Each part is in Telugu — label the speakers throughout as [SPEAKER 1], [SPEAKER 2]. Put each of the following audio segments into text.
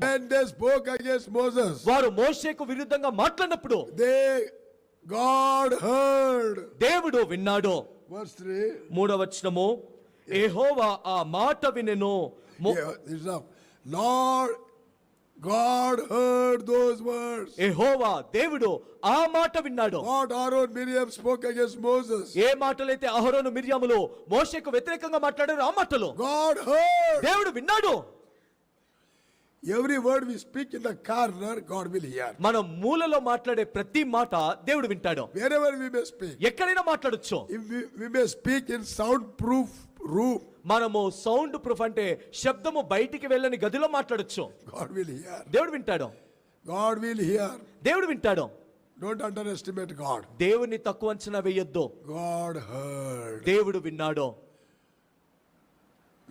[SPEAKER 1] When they spoke against Moses,
[SPEAKER 2] వారు మోషేకు విరుద్ధంగా మాట్లాడినప్పుడు
[SPEAKER 1] they, God heard.
[SPEAKER 2] దేవుడు విన్నాడు
[SPEAKER 1] Verse 3.
[SPEAKER 2] మూడవ వచనము ఏహోవా ఆ మాట వినెను
[SPEAKER 1] Yeah, is up. Lord, God heard those words.
[SPEAKER 2] యెహోవా దేవుడు ఆ మాట విన్నాడు
[SPEAKER 1] What Aaron Miriam spoke against Moses.
[SPEAKER 2] ఏ మాటలైతే అహరోను మిర్యాములు మోషేకు వ్యతిరేకంగా మాట్లాడారు ఆ మాటలు
[SPEAKER 1] God heard.
[SPEAKER 2] దేవుడు విన్నాడు
[SPEAKER 1] every word we speak in the corner God will hear
[SPEAKER 2] మన మూలలో మాట్లాడే ప్రతి మాట దేవుడు వింటాడు.
[SPEAKER 1] Wherever we may speak
[SPEAKER 2] ఎక్కడైనా మాట్లాడొచ్చు.
[SPEAKER 1] We may speak in soundproof room
[SPEAKER 2] మనము సౌండ్ ప్రూఫ్ అంటే శబ్దము బయటికి వెళ్ళని గదిలో మాట్లాడొచ్చు.
[SPEAKER 1] గాడ్ విల్ హియర్
[SPEAKER 2] దేవుడు వింటాడు.
[SPEAKER 1] గాడ్ విల్ హియర్
[SPEAKER 2] దేవుడు వింటాడు.
[SPEAKER 1] డోంట్ అండర్ ఎస్టిమేట్ గాడ్
[SPEAKER 2] దేవుని తక్కువ అంచనా వేయొద్దు.
[SPEAKER 1] గాడ్ హర్డ్
[SPEAKER 2] దేవుడు విన్నాడు.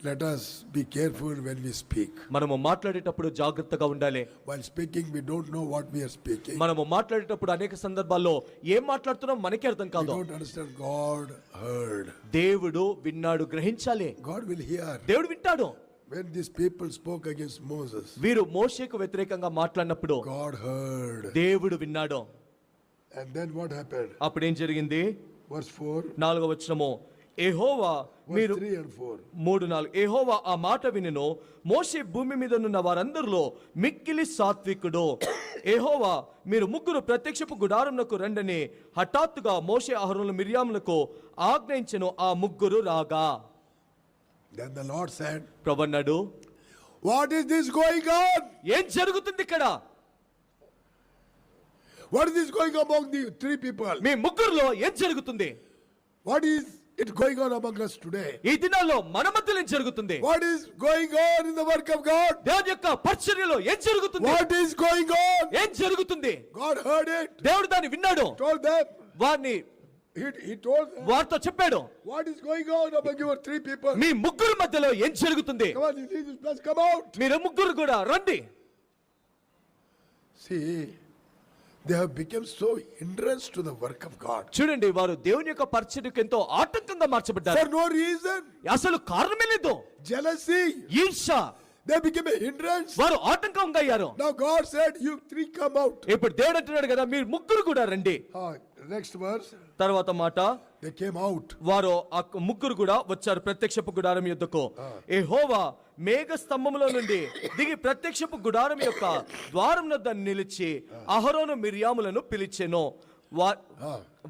[SPEAKER 1] Let us be careful when we speak.
[SPEAKER 2] మనము మాట్లాడేటప్పుడు జాగ్రత్తగా ఉండాలి
[SPEAKER 1] While speaking, we don't know what we are speaking.
[SPEAKER 2] మనము మాట్లాడేటప్పుడు అనేక సందర్భాల్లో ఏం మాట్లాడుతున్నాం మనకే అర్థం
[SPEAKER 1] We
[SPEAKER 2] కాదు
[SPEAKER 1] don't understand. God heard.
[SPEAKER 2] దేవుడు విన్నాడు గ్రహించాలి
[SPEAKER 1] God will hear.
[SPEAKER 2] దేవుడు వింటాడు
[SPEAKER 1] When these people spoke against Moses,
[SPEAKER 2] వీరు మోషేకు వ్యతిరేకంగా మాట్లాడినప్పుడు
[SPEAKER 1] God heard.
[SPEAKER 2] దేవుడు విన్నాడు
[SPEAKER 1] And then what happened?
[SPEAKER 2] అప్పుడు ఏం జరిగింది
[SPEAKER 1] Verse 4,
[SPEAKER 2] నాలుగవ వచనము ఏహోవా మీరు
[SPEAKER 1] 3 and 4.
[SPEAKER 2] మూడు నాలుగు ఏహోవా ఆ మాట వినెను మోషే భూమి మీద ఉన్న వారందరిలో మిక్కిలి సాత్వికుడు ఏహోవా మీరు ముగ్గురు ప్రత్యక్షపు గుడారంనకు రండని హఠాత్తుగా మోషే అహరులు మిర్యాములకు ఆజ్ఞయించెను ఆ ముగ్గురు రాగా
[SPEAKER 1] Then the Lord said,
[SPEAKER 2] ప్రభన్నాడు
[SPEAKER 1] What is this going on?
[SPEAKER 2] ఏం జరుగుతుంది ఇక్కడ
[SPEAKER 1] What is this going among the three people?
[SPEAKER 2] మీ ముగ్గురులో ఏం జరుగుతుంది
[SPEAKER 1] What is it going on among us today?
[SPEAKER 2] ఈ దినాల్లో మన మధ్యలో ఏం జరుగుతుంది
[SPEAKER 1] What is going on in the work of God?
[SPEAKER 2] దేవుని యొక్క పరిచర్యలో ఏం జరుగుతుంది
[SPEAKER 1] What is going on?
[SPEAKER 2] ఏం జరుగుతుంది
[SPEAKER 1] God heard it,
[SPEAKER 2] దేవుడు దాన్ని విన్నాడు
[SPEAKER 1] told them.
[SPEAKER 2] వారిని
[SPEAKER 1] He, he told them,
[SPEAKER 2] వారితో చెప్పాడు
[SPEAKER 1] What is going on among your three people?
[SPEAKER 2] మీ ముగ్గురు మధ్యలో ఏం జరుగుతుంది. మీరు ముగ్గురు కూడా రండి
[SPEAKER 1] See, they have become so interest to the work of God
[SPEAKER 2] చూడండి వారు దేవుని యొక్క పరిచర్యకు ఎంతో ఆటంకంగా మార్చబడ్డారు.
[SPEAKER 1] ఫర్ నో రీజన్
[SPEAKER 2] అసలు కారణమే లేదు.
[SPEAKER 1] జెలసీ
[SPEAKER 2] ఈర్ష్య
[SPEAKER 1] దే బికమ్ ఏ హిండ్రెన్స్
[SPEAKER 2] వారు ఆటంకంగా అయ్యారు.
[SPEAKER 1] Now God said you three come out
[SPEAKER 2] ఇప్పుడు దేవుడు అంటున్నాడు కదా మీరు ముగ్గురు కూడా రండి.
[SPEAKER 1] నెక్స్ట్ వర్స్
[SPEAKER 2] తర్వాత మాట.
[SPEAKER 1] They came out.
[SPEAKER 2] వారు ఆ ముగ్గురు కూడా వచ్చారు ప్రత్యక్షపు గుడారం యుద్ధకు ఏ హోవా మేఘ స్తంభములో నుండి దిగి ప్రత్యక్షపు గుడారం యొక్క ద్వారం వద్ద నిలిచి అహరోను మిర్యాములను పిలిచెను.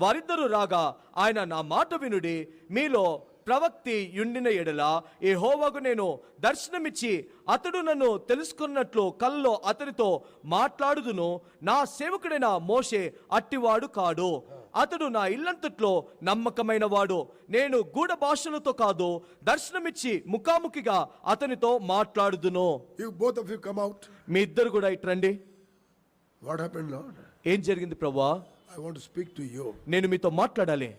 [SPEAKER 2] వారిద్దరూ రాగా ఆయన నా మాట వినుడి మీలో ప్రవక్తి యుండిన ఎడల ఏ హోవాకు నేను దర్శనమిచ్చి అతడు నన్ను తెలుసుకున్నట్లు కల్లో అతనితో మాట్లాడుదును. నా సేవకుడైన మోషే అట్టివాడు కాడు. అతడు నా ఇల్లంతట్లో నమ్మకమైన వాడు నేను గూఢ భాషలతో కాదు దర్శనమిచ్చి ముఖాముఖిగా అతనితో మాట్లాడుదును
[SPEAKER 1] both of you come out.
[SPEAKER 2] మీ ఇద్దరు కూడా ఇట్రండి
[SPEAKER 1] Lord?
[SPEAKER 2] ఏం జరిగింది ప్రభా
[SPEAKER 1] I want to speak to you.
[SPEAKER 2] నేను మీతో మాట్లాడాలి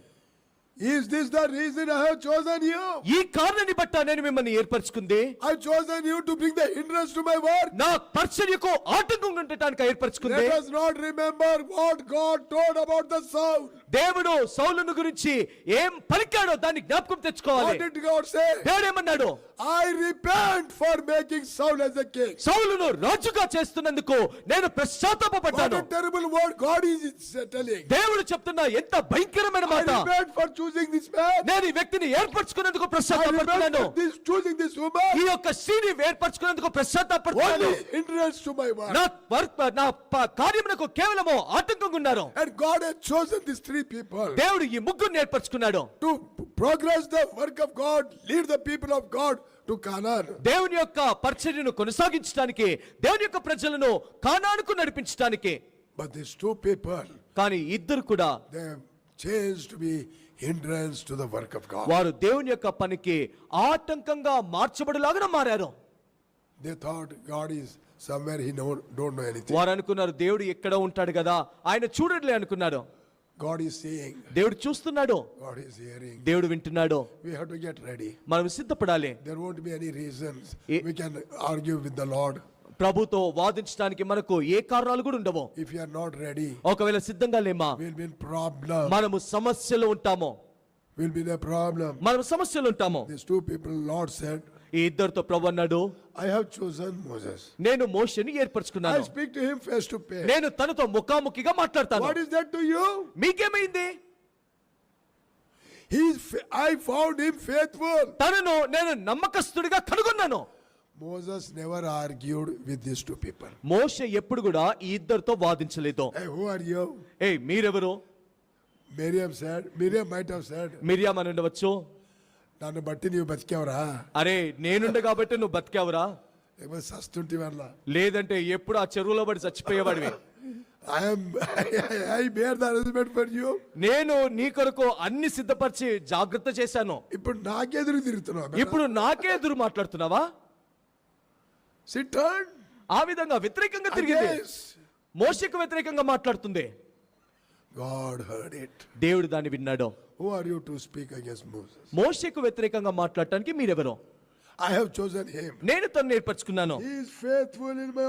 [SPEAKER 1] Is this the reason I have chosen you?
[SPEAKER 2] ఈ కారణాన్ని బట్ట నేను మిమ్మల్ని ఏర్పరచుకుంది.
[SPEAKER 1] I chosen you to bring the hindrance to my work
[SPEAKER 2] నా పరిచర్యకు ఆటంకం ఉండటానికి ఏర్పరచుకుంది.
[SPEAKER 1] Let us not remember what god told about the saul
[SPEAKER 2] దేవుడు సౌలును గురించి ఏం పలికాడో దాన్ని జ్ఞాపకం తెచ్చుకోవాలి.
[SPEAKER 1] What did god say?
[SPEAKER 2] దేవుడు ఏమన్నాడు
[SPEAKER 1] I repent for making Saul as a king.
[SPEAKER 2] సౌలును రాజుగా చేస్తున్నందుకు నేను
[SPEAKER 1] పశ్చాత్తాపపడ్డాను
[SPEAKER 2] what
[SPEAKER 1] a terrible word god is
[SPEAKER 2] దేవుడు చెప్తున్న ఎంత భయంకరమైన మాట.
[SPEAKER 1] I repent for choosing this man.
[SPEAKER 2] నేను ఈ వ్యక్తిని ప్రశ్చాత్తాపడుతున్నాను
[SPEAKER 1] for this, choosing this
[SPEAKER 2] ఈ
[SPEAKER 1] woman.
[SPEAKER 2] యొక్క స్త్రీని ఏర్పరచుకున్నందుకు ప్రశ్చాత్తాపడుతున్నాను
[SPEAKER 1] Only hindrance to my work.
[SPEAKER 2] నా వర్క్ నా కార్యమునకు కేవలము ఆటంకంగా ఉన్నారు
[SPEAKER 1] And God has chosen these three people
[SPEAKER 2] దేవుడు ఈ ముగ్గురిని ఏర్పరచుకున్నాడు
[SPEAKER 1] to progress the work of God, lead the people of God to Canaan.
[SPEAKER 2] దేవుని యొక్క పరిచర్యను కొనసాగించడానికి దేవుని యొక్క ప్రజలను కానానుకు నడిపించడానికి
[SPEAKER 1] But these two people,
[SPEAKER 2] కానీ ఇద్దరు కూడా
[SPEAKER 1] to be hindrance to the work of God.
[SPEAKER 2] వారు దేవుని యొక్క పనికి ఆటంకంగా మార్చబడిలాగా మారారు
[SPEAKER 1] They thought God is somewhere he know, don't know anything.
[SPEAKER 2] వారు అనుకున్నారు దేవుడు ఎక్కడ ఉంటాడు కదా ఆయన చూడట్లే అనుకున్నారు
[SPEAKER 1] God is seeing,
[SPEAKER 2] దేవుడు చూస్తున్నాడు
[SPEAKER 1] God is hearing.
[SPEAKER 2] దేవుడు వింటున్నాడు
[SPEAKER 1] We have to get ready.
[SPEAKER 2] మనం సిద్ధపడాలి
[SPEAKER 1] There won't be any reasons
[SPEAKER 2] Eh-
[SPEAKER 1] we can argue with the Lord.
[SPEAKER 2] ప్రభుతో వాదించడానికి మనకు ఏ కారణాలు కూడా ఉండవు
[SPEAKER 1] If you are not ready,
[SPEAKER 2] ఒకవేళ సిద్ధంగా లేమా
[SPEAKER 1] be in problem.
[SPEAKER 2] మనము సమస్యలో ఉంటాము
[SPEAKER 1] be in a problem.
[SPEAKER 2] మనం సమస్యలు ఉంటాము
[SPEAKER 1] These two people, Lord said,
[SPEAKER 2] ఈ ఇద్దరితో ప్రభు అన్నాడు
[SPEAKER 1] I have chosen Moses.
[SPEAKER 2] నేను మోషని
[SPEAKER 1] I
[SPEAKER 2] ఏర్పరచుకున్నాను
[SPEAKER 1] speak to him face to face.
[SPEAKER 2] నేను తనతో ముఖాముఖిగా మాట్లాడతాను
[SPEAKER 1] What is that to you?
[SPEAKER 2] మీకేమైంది
[SPEAKER 1] fa- I found him faithful.
[SPEAKER 2] తనను నేను నమ్మకస్తుడిగా కనుగొన్నాను
[SPEAKER 1] Moses never argued with these two people.
[SPEAKER 2] మోష ఎప్పుడు కూడా ఈ ఇద్దరితో వాదించలేదు.
[SPEAKER 1] Hey, who are you?
[SPEAKER 2] ఏయ్ మీరెవరు?
[SPEAKER 1] Miriam said, Miriam might have said,
[SPEAKER 2] మిరియామ అని ఉండవచ్చు.
[SPEAKER 1] నన్ను బట్టి నీవు బతికావురా.
[SPEAKER 2] అరే నేనుండ కాబట్టి నువ్వు బతికావురా?
[SPEAKER 1] ఏమో సస్తుంటి వల్ల.
[SPEAKER 2] లేదంటే ఎప్పుడు ఆ చెరువులో పడి చచ్చిపోయేవాడివి.
[SPEAKER 1] యూ
[SPEAKER 2] నేను నీ కొరకు అన్ని సిద్ధపరిచి జాగ్రత్త చేశాను.
[SPEAKER 1] ఇప్పుడు నాకెదురు తిరుగుతున్నావు
[SPEAKER 2] ఇప్పుడు నాకే ఎదురు మాట్లాడుతున్నావా?
[SPEAKER 1] సిట్
[SPEAKER 2] ఆ విధంగా వ్యతిరేకంగా తిరిగింది. మోషకు వ్యతిరేకంగా మాట్లాడుతుంది.
[SPEAKER 1] గాడ్ హర్డ్ ఇట్
[SPEAKER 2] దేవుడు దాన్ని విన్నాడు.
[SPEAKER 1] Who are you to speak against Moses
[SPEAKER 2] మోషకు వ్యతిరేకంగా మాట్లాడటానికి మీరెవరు?
[SPEAKER 1] ఐ హావ్ చోజన్ హిమ్
[SPEAKER 2] నేను తను నేర్పరచుకున్నాను
[SPEAKER 1] he is faithful in my